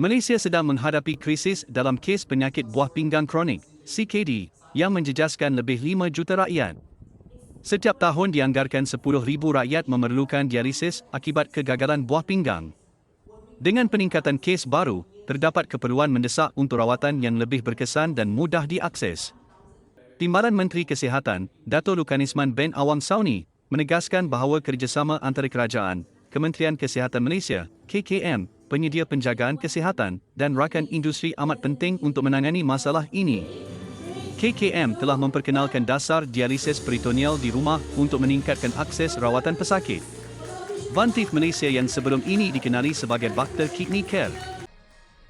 Malaysia sedang menghadapi krisis dalam kes penyakit buah pinggang kronik, CKD, yang menjejaskan lebih 5 juta rakyat. Setiap tahun dianggarkan 10,000 rakyat memerlukan dialisis akibat kegagalan buah pinggang. Dengan peningkatan kes baru, terdapat keperluan mendesak untuk rawatan yang lebih berkesan dan mudah diakses. Timbalan Menteri Kesihatan, Dato' Lukanisman Ben Awang Sauni, menegaskan bahawa kerjasama antara kerajaan, Kementerian Kesihatan Malaysia, KKM, penyedia penjagaan kesihatan dan rakan industri amat penting untuk menangani masalah ini. KKM telah memperkenalkan dasar dialisis peritoneal di rumah untuk meningkatkan akses rawatan pesakit. Vantif Malaysia yang sebelum ini dikenali sebagai Bakter Kidney Care.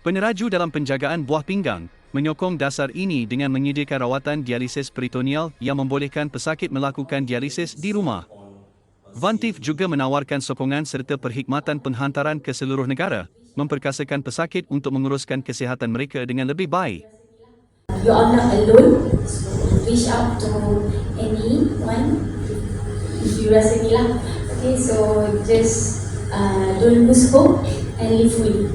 Peneraju dalam penjagaan buah pinggang menyokong dasar ini dengan menyediakan rawatan dialisis peritoneal yang membolehkan pesakit melakukan dialisis di rumah. Vantif juga menawarkan sokongan serta perkhidmatan penghantaran ke seluruh negara, memperkasakan pesakit untuk menguruskan kesihatan mereka dengan lebih baik. You are not alone. So reach out to anyone if you rasa ni lah. Okay, so just uh, don't lose hope and live fully.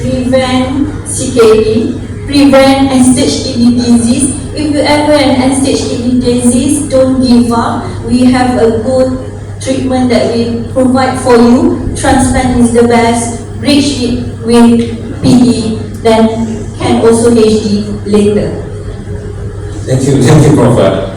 Prevent CKD, prevent end-stage kidney disease. If you ever an end-stage kidney disease, don't give up. We have a good treatment that we provide for you. Transplant is the best. Bridge it with PD, then can also HD later. Thank you, thank you, Prof.